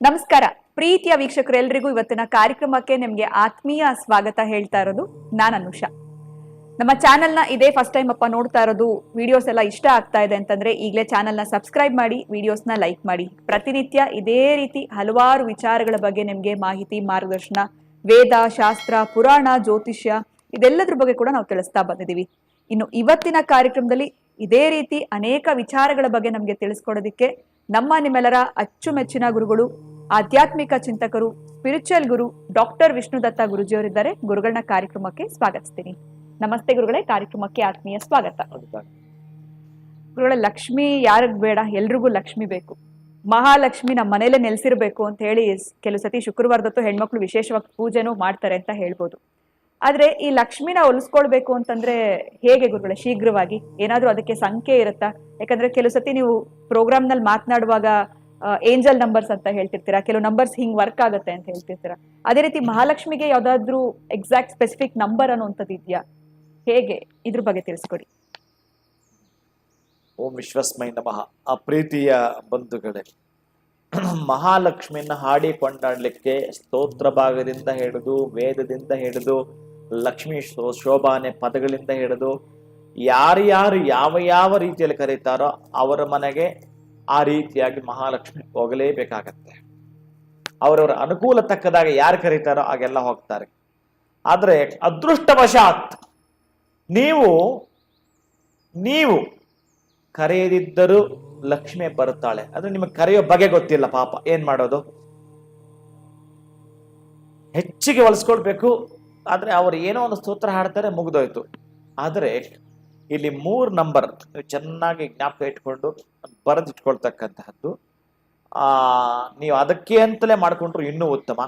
ನಮಸ್ಕಾರ. ಪ್ರೀತಿಯ ವೀಕ್ಷಕರೆಲ್ಲರಿಗೂ ಇವತ್ತಿನ ಕಾರ್ಯಕ್ರಮಕ್ಕೆ ನಿಮ್ಗೆ ಆತ್ಮೀಯ ಸ್ವಾಗತ ಹೇಳ್ತಾ ಇರೋದು ನಾನು ಅನುಷಾ. ನಮ್ಮ ಚಾನೆಲ್ನ ಇದೇ ಫಸ್ಟ್ ಟೈಮ್ ಅಪ್ಪ ನೋಡ್ತಾ ಇರೋದು ವಿಡಿಯೋಸ್ ಎಲ್ಲ ಇಷ್ಟ ಆಗ್ತಾ ಇದೆ ಅಂತಂದ್ರೆ ಈಗಲೇ ಚಾನೆಲ್ನ ಸಬ್ಸ್ಕ್ರೈಬ್ ಮಾಡಿ ವಿಡಿಯೋಸ್ನ ಲೈಕ್ ಮಾಡಿ. ಪ್ರತಿನಿತ್ಯ ಇದೇ ರೀತಿ ಹಲವಾರು ವಿಚಾರಗಳ ಬಗ್ಗೆ ನಿಮಗೆ ಮಾಹಿತಿ, ಮಾರ್ಗದರ್ಶನ, ವೇದ, ಶಾಸ್ತ್ರ, ಪುರಾಣ, ಜ್ಯೋತಿಷ್ಯ ಇದೆಲ್ಲದ್ರ ಬಗ್ಗೆ ಕೂಡ ನಾವು ತಿಳಿಸ್ತಾ ಬಂದಿದ್ದೀವಿ. ಇನ್ನು ಇವತ್ತಿನ ಕಾರ್ಯಕ್ರಮದಲ್ಲಿ ಇದೇ ರೀತಿ ಅನೇಕ ವಿಚಾರಗಳ ಬಗ್ಗೆ ನಮಗೆ ತಿಳಿಸ್ಕೊಡೋದಕ್ಕೆ ನಮ್ಮ ನಿಮ್ಮೆಲ್ಲರ ಅಚ್ಚುಮೆಚ್ಚಿನ ಗುರುಗಳು, ಆಧ್ಯಾತ್ಮಿಕ ಚಿಂತಕರು ಸ್ಪಿರಿಚುವಲ್ ಗುರು ಡಾಕ್ಟರ್ ವಿಷ್ಣುದತ್ತ ಗುರುಜಿಯವರಿದ್ದಾರೆ. ಗುರುಗಳನ್ನ ಕಾರ್ಯಕ್ರಮಕ್ಕೆ ಸ್ವಾಗತಿಸ್ತೀನಿ. ನಮಸ್ತೆ ಗುರುಗಳೇ, ಕಾರ್ಯಕ್ರಮಕ್ಕೆ ಆತ್ಮೀಯ ಸ್ವಾಗತ. ಗುರುಗಳೇ, ಲಕ್ಷ್ಮಿ ಯಾರಿಗ್ ಬೇಡ, ಎಲ್ರಿಗೂ ಲಕ್ಷ್ಮಿ ಬೇಕು. ಮಹಾಲಕ್ಷ್ಮಿ ನಮ್ಮ ಮನೇಲೆ ನೆಲೆಸಿರ್ಬೇಕು ಅಂತ ಹೇಳಿ ಕೆಲವು ಸತಿ ಶುಕ್ರವಾರದತ್ತು ಹೆಣ್ಮಕ್ಳು ವಿಶೇಷವಾಗಿ ಪೂಜೆನೂ ಮಾಡ್ತಾರೆ ಅಂತ ಹೇಳ್ಬೋದು. ಆದ್ರೆ ಈ ಲಕ್ಷ್ಮಿನ ಒಲಿಸ್ಕೊಳ್ಬೇಕು ಅಂತಂದ್ರೆ ಹೇಗೆ ಗುರುಗಳೇ? ಶೀಘ್ರವಾಗಿ. ಏನಾದ್ರೂ ಅದಕ್ಕೆ ಸಂಖ್ಯೆ ಇರುತ್ತಾ? ಯಾಕಂದ್ರೆ ಕೆಲವು ಸತಿ ನೀವು ಪ್ರೋಗ್ರಾಮ್ನಲ್ಲಿ ಮಾತನಾಡುವಾಗ ಏಂಜಲ್ ನಂಬರ್ಸ್ ಅಂತ ಹೇಳ್ತಿರ್ತೀರಾ? ಕೆಲವು ನಂಬರ್ಸ್ ಹಿಂಗ್ ವರ್ಕ್ ಆಗುತ್ತೆ ಅಂತ ಹೇಳ್ತಿರ್ತೀರಾ? ಅದೇ ರೀತಿ ಮಹಾಲಕ್ಷ್ಮಿಗೆ ಯಾವ್ದಾದ್ರು ಎಕ್ಸಾಕ್ಟ್ ಸ್ಪೆಸಿಫಿಕ್ ನಂಬರ್ ಅನ್ನುವಂಥದ್ದು ಇದೆಯಾ? ಹೇಗೆ? ಇದ್ರ ಬಗ್ಗೆ ತಿಳಿಸ್ಕೊಡಿ. ಓಂ ವಿಶ್ವಸ್ಮೈ ನಮಃ. ಆ ಪ್ರೀತಿಯ ಬಂಧುಗಳೇ ಮಹಾಲಕ್ಷ್ಮಿಯನ್ನ ಹಾಡಿ ಕೊಂಡಾಡ್ಲಿಕ್ಕೆ ಸ್ತೋತ್ರ ಭಾಗದಿಂದ ಹಿಡಿದು, ವೇದದಿಂದ ಹಿಡಿದು ಲಕ್ಷ್ಮೀ ಶೋ- ಶೋಭಾನೆ ಪದಗಳಿಂದ ಹಿಡಿದು ಯಾರ್ಯಾರು ಯಾವ ಯಾವ ರೀತಿಯಲ್ಲಿ ಕರೀತಾರೋ ಅವರ ಮನೆಗೆ ಆ ರೀತಿಯಾಗಿ ಮಹಾಲಕ್ಷ್ಮಿ ಹೋಗಲೇಬೇಕಾಗತ್ತೆ. ಅವರವರ ಅನುಕೂಲ ತಕ್ಕದಾಗ ಯಾರು ಕರೀತಾರೋ ಹಾಗೆಲ್ಲ ಹೋಗ್ತಾರೆ. ಆದರೆ ಅದೃಷ್ಟವಶಾತ್ ನೀವು ನೀವು ಕರೆಯದಿದ್ದರೂ ಲಕ್ಷ್ಮಿ ಬರುತ್ತಾಳೆ. ಅದು ನಿಮಗೆ ಕರೆಯೋ ಬಗೆ ಗೊತ್ತಿಲ್ಲ ಪಾಪ. ಏನ್ ಮಾಡೋದು? ಹೆಚ್ಚಿಗೆ ಹೊಲಿಸ್ಕೊಳ್ಬೇಕು ಆದ್ರೆ ಅವ್ರು ಏನೋ ಒಂದು ಸ್ತೋತ್ರ ಹಾಡ್ತಾರೆ ಮುಗ್ದೋಯ್ತು. ಆದರೆ ಇಲ್ಲಿ ಮೂರು ನಂಬರ್ ಚೆನ್ನಾಗಿ ಜ್ಞಾಪಕ ಇಟ್ಕೊಂಡು ಬರೆದಿಟ್ಕೊಳ್ತಕ್ಕಂತಹದ್ದು ನೀವು ಅದಕ್ಕೆ ಅಂತಲೇ ಮಾಡ್ಕೊಂಡ್ರು ಇನ್ನೂ ಉತ್ತಮ.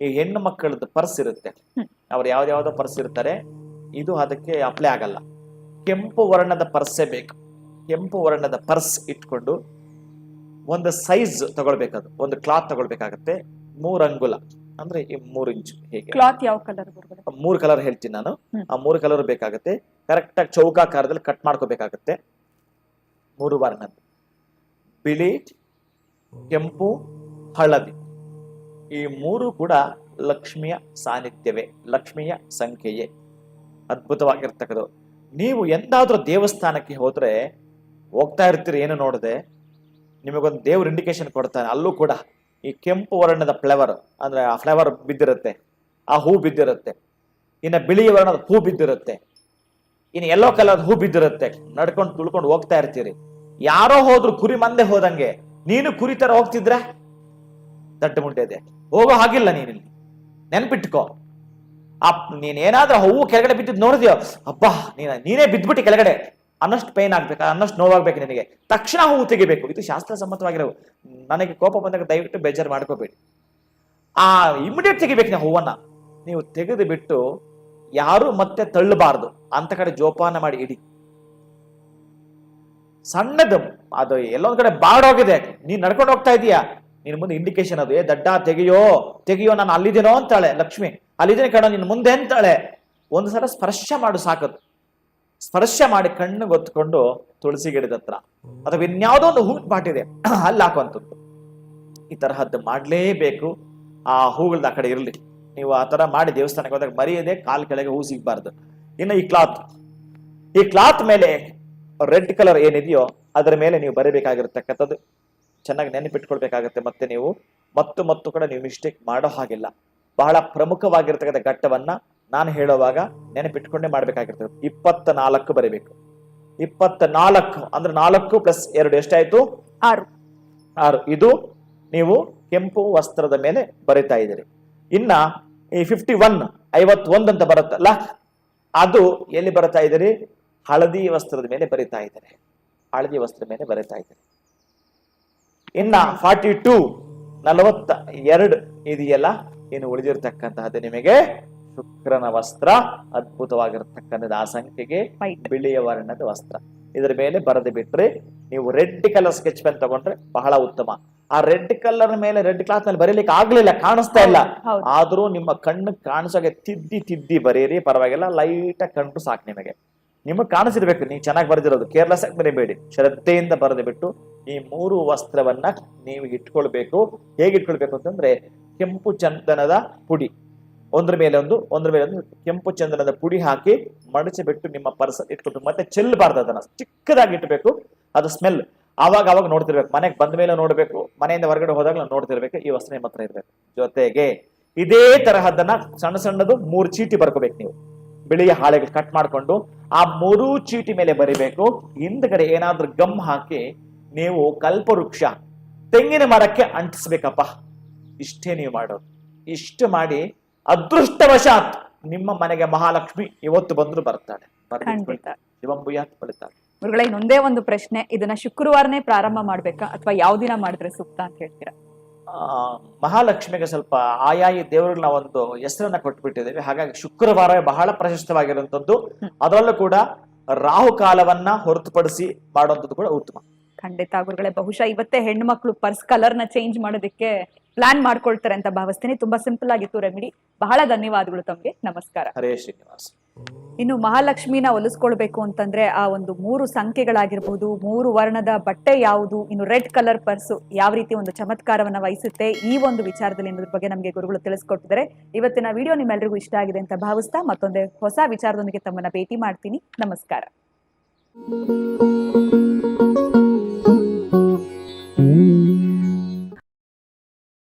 ಈ ಹೆಣ್ಣು ಮಕ್ಕಳದ್ದು ಪರ್ಸ್ ಇರುತ್ತೆ. ಅವ್ರು ಯಾವ್ದಾವ್ದೋ ಪರ್ಸ್ ಇರ್ತಾರೆ. ಇದು ಅದಕ್ಕೆ ಅಪ್ಲೈ ಆಗಲ್ಲ. ಕೆಂಪು ವರ್ಣದ ಪರ್ಸೇ ಬೇಕು. ಕೆಂಪು ವರ್ಣದ ಪರ್ಸ್ ಇಟ್ಕೊಂಡು ಒಂದು ಸೈಜ್ ತಗೊಳ್ಬೇಕದು ಒಂದು ಕ್ಲಾತ್ ತಗೊಳ್ಬೇಕಾಗತ್ತೆ. ಮೂರ್ ಅಂಗುಲ ಅಂದ್ರೆ ಈ ಮೂರು ಇಂಚ್ ಹೇಗೆ? ಕ್ಲಾತ್ ಯಾವ ಕಲರ್ ಮೂರು ಕಲರ್ ಹೇಳ್ತೀನಿ ನಾನು. ಆ ಮೂರು ಕಲರ್ ಬೇಕಾಗುತ್ತೆ. ಕರೆಕ್ಟ್ ಆಗಿ ಚೌಕಾಕಾರದಲ್ಲಿ ಕಟ್ ಮಾಡ್ಕೋಬೇಕಾಗತ್ತೆ. ಮೂರು ವರ್ಣದ್ದು. ಬಿಳಿ ಕೆಂಪು ಹಳದಿ. ಈ ಮೂರು ಕೂಡ ಲಕ್ಷ್ಮಿಯ ಸಾನ್ನಿಧ್ಯವೇ ಲಕ್ಷ್ಮಿಯ ಸಂಖ್ಯೆಯೇ. ಅದ್ಭುತವಾಗಿರ್ತಕ್ಕದ್ದು. ನೀವು ಎಂದಾದ್ರೂ ದೇವಸ್ಥಾನಕ್ಕೆ ಹೋದ್ರೆ ಹೋಗ್ತಾ ಇರ್ತೀರಿ ಏನು ನೋಡದೆ. ನಿಮಗೊಂದು ದೇವ್ರ ಇಂಡಿಕೇಶನ್ ಕೊಡ್ತಾನೆ ಅಲ್ಲೂ ಕೂಡ. ಈ ಕೆಂಪು ವರ್ಣದ ಫ್ಲೇವರ್, ಅಂದ್ರೆ ಆ ಫ್ಲೇವರ್ ಬಿದ್ದಿರುತ್ತೆ, ಆ ಹೂ ಬಿದ್ದಿರುತ್ತೆ, ಇನ್ನು ಬಿಳಿ ವರ್ಣದ ಹೂ ಬಿದ್ದಿರುತ್ತೆ, ಇನ್ನು ಎಲ್ಲೋ ಕಲರ್ ಹೂ ಬಿದ್ದಿರುತ್ತೆ, ನಡ್ಕೊಂಡು ತುಳ್ಕೊಂಡು ಹೋಗ್ತಾ ಇರ್ತೀರಿ. ಯಾರೋ ಹೋದ್ರು ಕುರಿ ಮಂದೆ ಹೋದಂಗೆ, ನೀನು ಕುರಿ ತರ ಹೋಗ್ತಿದ್ರೆ? ದಡ್ಡ ಮುಂಡೆದೆ ಹೋಗೋ ಹಾಗಿಲ್ಲ ನೀನಿಲ್ಲಿ. ನೆನ್ಪಿಟ್ಕೋ. ಅಪ್ ನೀನ್ ಏನಾದ್ರೂ ಹೂವು ಕೆಳಗಡೆ ಬಿದ್ದಿದ್ದು ನೋಡಿದ್ಯೋ? ಅಬ್ಬಾ, ನೀನ, ನೀನೇ ಬಿದ್ದ್ಬಿಟ್ಟು ಕೆಳಗಡೆ. ಅನ್ನಷ್ಟು ಪೇನ್ ಆಗ್ಬೇಕು, ಅನ್ನಷ್ಟು ನೋವಾಗಬೇಕು ನಿನಗೆ? ತಕ್ಷಣ ಹೂವು ತೆಗಿಬೇಕು. ಇದು ಶಾಸ್ತ್ರ ಸಮ್ಮತವಾಗಿರೋ ನನಗೆ ಕೋಪ ಬಂದಾಗ ದಯವಿಟ್ಟು ಬೇಜಾರು ಮಾಡ್ಕೋಬೇಡಿ. ಆ ಇಮಿಡಿಯೇಟ್ ತೆಗಿಬೇಕು ನೀವು ಹೂವನ್ನ. ನೀವು ತೆಗೆದು ಬಿಟ್ಟು ಯಾರು ಮತ್ತೆ ತಳ್ಳಬಾರ್ದು. ಅಂತ ಕಡೆ ಜೋಪಾನ ಮಾಡಿ ಇಡಿ. ಸಣ್ಣದು, ಅದು ಎಲ್ಲೊಂದ್ ಕಡೆ ಬಾಡೋಗಿದೆ. ನೀನ್ ನಡ್ಕೊಂಡು ಹೋಗ್ತಾ ಇದೀಯಾ? ನಿನ್ ಮುಂದೆ ಇಂಡಿಕೇಶನ್ ಅದು. ಏ ದಡ್ಡ, ತೆಗಿಯೋ ತೆಗಿಯೋ, ನಾನು ಅಲ್ಲಿದ್ದೀನೋ ಅಂತಾಳೆ ಲಕ್ಷ್ಮಿ. ಅಲ್ಲಿದ್ದೀನಿ ಕಣ, ನಿನ್ ಮುಂದೆ ಅಂತಾಳೆ. ಒಂದು ಸಲ ಸ್ಪರ್ಶ ಮಾಡು ಸಾಕದು. ಸ್ಪರ್ಶ ಮಾಡಿ ಕಣ್ಣು ಗೊತ್ಕೊಂಡು ತುಳಸಿ ಗಿಡದ ಹತ್ರ. ಅಥವಾ ಇನ್ಯಾವುದೋ ಒಂದು ಹೂ ಪಾಟಿದೆ ಅಲ್ಲಿ ಹಾಕುವಂಥದ್ದು. ಈ ತರಹದ್ದು ಮಾಡಲೇಬೇಕು. ಆ ಹೂಗಳದ್ದು ಆ ಕಡೆ ಇರಲಿ. ನೀವು ಆ ಥರ ಮಾಡಿ ದೇವಸ್ಥಾನಕ್ಕೆ ಹೋದಾಗ ಮರೆಯದೆ ಕಾಲ್ ಕೆಳಗೆ ಹೂ ಸಿಗಬಾರ್ದು. ಇನ್ನು ಈ ಕ್ಲಾತ್. ಈ ಕ್ಲಾತ್ ಮೇಲೆ ರೆಡ್ ಕಲರ್ ಏನಿದೆಯೋ ಅದರ ಮೇಲೆ ನೀವು ಬರೀಬೇಕಾಗಿರ್ತಕ್ಕಂಥದ್ದು. ಚೆನ್ನಾಗಿ ನೆನಪಿಟ್ಕೊಳ್ಬೇಕಾಗತ್ತೆ ಮತ್ತೆ ನೀವು. ಮತ್ತು ಮತ್ತು ಕೂಡ ನೀವು ಮಿಸ್ಟೇಕ್ ಮಾಡೋ ಹಾಗಿಲ್ಲ. ಬಹಳ ಪ್ರಮುಖವಾಗಿರ್ತಕ್ಕಂಥ ಘಟ್ಟವನ್ನ ನಾನು ಹೇಳುವಾಗ ನೆನಪಿಟ್ಕೊಂಡೇ ಮಾಡ್ಬೇಕಾಗಿರ್ತದೆ. ಇಪ್ಪತ್ತ ನಾಲ್ಕು ಬರೀಬೇಕು. ಇಪ್ಪತ್ತ ನಾಲ್ಕು ಅಂದ್ರೆ ನಾಲ್ಕು ಪ್ಲಸ್ ಎರಡು ಎಷ್ಟಾಯ್ತು? ಆರು. ಆರು. ಇದು ನೀವು ಕೆಂಪು ವಸ್ತ್ರದ ಮೇಲೆ ಬರಿತಾ ಇದ್ದೀರಿ. ಇನ್ನ ಈ ಫಿಫ್ಟಿ ಒನ್ ಐವತ್ತೊಂದು ಅಂತ ಬರುತ್ತಲ್ಲ ಅದು ಎಲ್ಲಿ ಬರ್ತಾ ಇದ್ದೀರಿ? ಹಳದಿ ವಸ್ತ್ರದ ಮೇಲೆ ಬರಿತಾ ಇದ್ದಾರೆ. ಹಳದಿ ವಸ್ತ್ರದ ಮೇಲೆ ಬರಿತಾ ಇದ್ದಾರೆ. ಇನ್ನ ಫಾರ್ಟಿ ಟೂ ನಲವತ್ತ ಎರಡು ಇದೆಯಲ್ಲ ಏನು ಉಳಿದಿರ್ತಕ್ಕಂತಹದ್ದು ನಿಮಗೆ ಶುಕ್ರನ ವಸ್ತ್ರ ಅದ್ಭುತವಾಗಿರ್ತಕ್ಕಂಥದ್ದು. ಆ ಸಂಖ್ಯೆಗೆ. ಬಿಳಿಯ ವರ್ಣದ ವಸ್ತ್ರ. ಇದರ ಮೇಲೆ ಬರೆದು ಬಿಟ್ರೆ ನೀವು ರೆಡ್ ಕಲರ್ ಸ್ಕೆಚ್ ಪೆನ್ ತಗೊಂಡ್ರೆ ಬಹಳ ಉತ್ತಮ. ಆ ರೆಡ್ ಕಲರ್ ಮೇಲೆ ರೆಡ್ ಕ್ಲಾತ್ ಮೇಲೆ ಬರೀಲಿಕ್ಕೆ ಆಗ್ಲಿಲ್ಲ ಕಾಣಿಸ್ತಾ ಇಲ್ಲ. ಆದ್ರೂ ನಿಮ್ಮ ಕಣ್ಣು ಕಾಣಿಸೋಕೆ ತಿದ್ದಿ ತಿದ್ದಿ ಬರೀರಿ ಪರವಾಗಿಲ್ಲ ಲೈಟ್ ಆಗಿ ಕಂಡ್ರು ಸಾಕು ನಿಮಗೆ. ನಿಮಗೆ ಕಾಣಿಸಿರ್ಬೇಕು ನೀವು ಚೆನ್ನಾಗಿ ಬರೆದಿರೋದು. ಕೇರ್ಲೆಸ್ ಆಗಿ ಬರೀಬೇಡಿ. ಶ್ರದ್ಧೆಯಿಂದ ಬರೆದು ಬಿಟ್ಟು ಈ ಮೂರು ವಸ್ತ್ರವನ್ನ ನೀವು ಇಟ್ಕೊಳ್ಬೇಕು. ಹೇಗೆ ಇಟ್ಕೊಳ್ಬೇಕು ಅಂತಂದ್ರೆ ಕೆಂಪು ಚಂದನದ ಪುಡಿ. ಒಂದ್ರ ಮೇಲೆ ಒಂದು, ಒಂದ್ರ ಮೇಲೆ ಒಂದು ಕೆಂಪು ಚಂದನದ ಪುಡಿ ಹಾಕಿ ಮಡಚಿ ಬಿಟ್ಟು ನಿಮ್ಮ ಪರ್ಸ್ ಇಟ್ಕೊಂಡು ಮತ್ತೆ ಚೆಲ್ಲಬಾರ್ದು ಅದನ್ನ. ಚಿಕ್ಕದಾಗಿ ಇಟ್ಬೇಕು, ಅದು ಸ್ಮೆಲ್ ಆವಾಗ ಅವಾಗ ನೋಡ್ತಿರ್ಬೇಕು. ಮನೆಗೆ ಬಂದ ಮೇಲೆ ನೋಡ್ಬೇಕು, ಮನೆಯಿಂದ ಹೊರಗಡೆ ಹೋದಾಗ ನೋಡ್ತಿರ್ಬೇಕು, ಈ ವಸ್ತ್ರ ನಿಮ್ಮ ಹತ್ರ ಇರ್ಬೇಕು. ಜೊತೆಗೆ ಇದೇ ತರಹದನ್ನ ಸಣ್ಣ ಸಣ್ಣದು ಮೂರು ಚೀಟಿ ಬರ್ಕೋಬೇಕು ನೀವು. ಬಿಳಿಯ ಹಾಳೆಗಳು ಕಟ್ ಮಾಡಿಕೊಂಡು ಆ ಮೂರು ಚೀಟಿ ಮೇಲೆ ಬರಿಬೇಕು. ಹಿಂದ್ಗಡೆ ಏನಾದ್ರೂ ಗಮ್ ಹಾಕಿ ನೀವು ಕಲ್ಪವೃಕ್ಷ, ತೆಂಗಿನ ಮರಕ್ಕೆ ಅಂಟಿಸ್ಬೇಕಪ್ಪ. ಇಷ್ಟೇ ನೀವು ಮಾಡೋದು. ಇಷ್ಟು ಮಾಡಿ ಅದೃಷ್ಟವಶಾತ್ ನಿಮ್ಮ ಮನೆಗೆ ಮಹಾಲಕ್ಷ್ಮಿ ಇವತ್ತು ಬಂದ್ರು ಬರ್ತಾಳೆ. ಶಿವಂಬುಯಾತ್ ಬಳಿತಾಳೆ. ಗುರುಗಳೇ ಇನ್ನೊಂದೇ ಒಂದು ಪ್ರಶ್ನೆ. ಇದನ್ನ ಶುಕ್ರವಾರನೇ ಪ್ರಾರಂಭ ಮಾಡ್ಬೇಕಾ ಅಥವಾ ಯಾವ ದಿನ ಮಾಡಿದ್ರೆ ಸೂಕ್ತ ಅಂತ ಹೇಳ್ತೀರಾ? ಮಹಾಲಕ್ಷ್ಮಿಗೆ ಸ್ವಲ್ಪ ಆಯಾಯಿ ದೇವರುಗಳ ಒಂದು ಹೆಸರನ್ನ ಕೊಟ್ಬಿಟ್ಟಿದ್ದೇವೆ. ಹಾಗಾಗಿ ಶುಕ್ರವಾರ ಬಹಳ ಪ್ರಶಸ್ತವಾಗಿರುವಂತದ್ದು ಅದರಲ್ಲೂ ಕೂಡ ರಾಹು ಕಾಲವನ್ನ ಹೊರತುಪಡಿಸಿ ಮಾಡುವಂತದ್ದು ಕೂಡ ಉತ್ತಮ. ಖಂಡಿತ ಗುರುಗಳೇ ಬಹುಶಃ ಇವತ್ತೇ ಹೆಣ್ಮಕ್ಳು ಮಕ್ಕಳು ಪರ್ಸ್ ಕಲರ್ನ ಚೇಂಜ್ ಮಾಡೋದಕ್ಕೆ ಪ್ಲಾನ್ ಮಾಡ್ಕೊಳ್ತಾರೆ ಅಂತ ಭಾವಿಸ್ತೀನಿ. ತುಂಬಾ ಸಿಂಪಲ್ ಆಗಿತ್ತು ರೆಮಿಡಿ. ಬಹಳ ಧನ್ಯವಾದಗಳು ತಮ್ಗೆ. ನಮಸ್ಕಾರ. ಹರೇ ಶ್ರೀನಿವಾಸ್. ಇನ್ನು ಮಹಾಲಕ್ಷ್ಮಿನ ಒಲಿಸ್ಕೊಳ್ಬೇಕು ಅಂತಂದ್ರೆ ಆ ಒಂದು ಮೂರು ಸಂಖ್ಯೆಗಳಾಗಿರ್ಬಹುದು ಮೂರು ವರ್ಣದ ಬಟ್ಟೆ ಯಾವುದು ಇನ್ನು ರೆಡ್ ಕಲರ್ ಪರ್ಸ್ ಯಾವ ರೀತಿ ಒಂದು ಚಮತ್ಕಾರವನ್ನ ವಹಿಸುತ್ತೆ ಈ ಒಂದು ವಿಚಾರದಲ್ಲಿ ಅನ್ನೋದ್ರ ಬಗ್ಗೆ ನಮಗೆ ಗುರುಗಳು ತಿಳಿಸ್ಕೊಟ್ಟಿದ್ದಾರೆ. ಇವತ್ತಿನ ವಿಡಿಯೋ ನಿಮ್ಮೆಲ್ಲರಿಗೂ ಇಷ್ಟ ಆಗಿದೆ ಅಂತ ಭಾವಿಸ್ತಾ ಮತ್ತೊಂದೇ ಹೊಸ ವಿಚಾರದೊಂದಿಗೆ ತಮ್ಮನ್ನ ಭೇಟಿ ಮಾಡ್ತೀನಿ. ನಮಸ್ಕಾರ.